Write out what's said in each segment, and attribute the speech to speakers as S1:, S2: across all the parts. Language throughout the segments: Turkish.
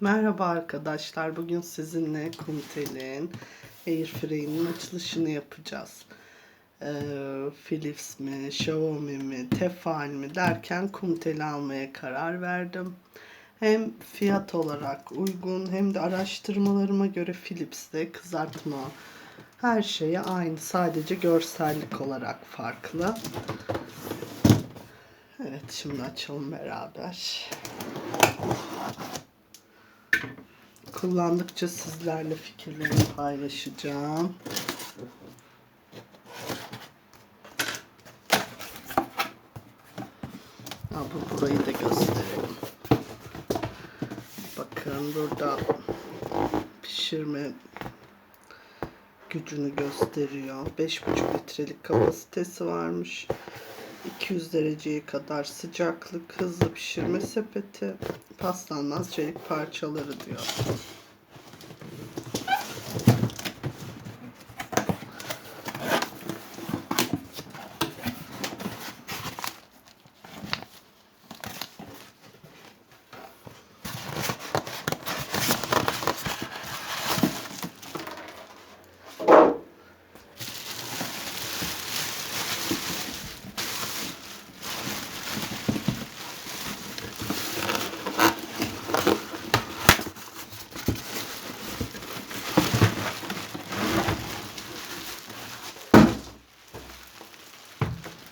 S1: Merhaba arkadaşlar. Bugün sizinle Kumtel'in Airfryer'in açılışını yapacağız. Ee, Philips mi, Xiaomi mi, Tefal mi derken Kumtel'i almaya karar verdim. Hem fiyat olarak uygun hem de araştırmalarıma göre Philips'te kızartma her şeye aynı. Sadece görsellik olarak farklı. Evet şimdi açalım beraber. Kullandıkça sizlerle fikirlerimi paylaşacağım. Ha, bu burayı da göstereyim. Bakın burada pişirme gücünü gösteriyor. 5,5 litrelik kapasitesi varmış. 200 dereceye kadar sıcaklık, hızlı pişirme sepeti, paslanmaz çelik parçaları diyor.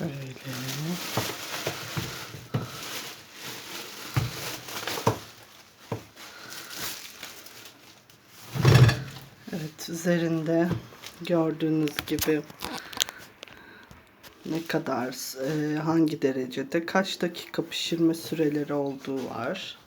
S1: Böyle. Evet üzerinde gördüğünüz gibi ne kadar e, hangi derecede kaç dakika pişirme süreleri olduğu var.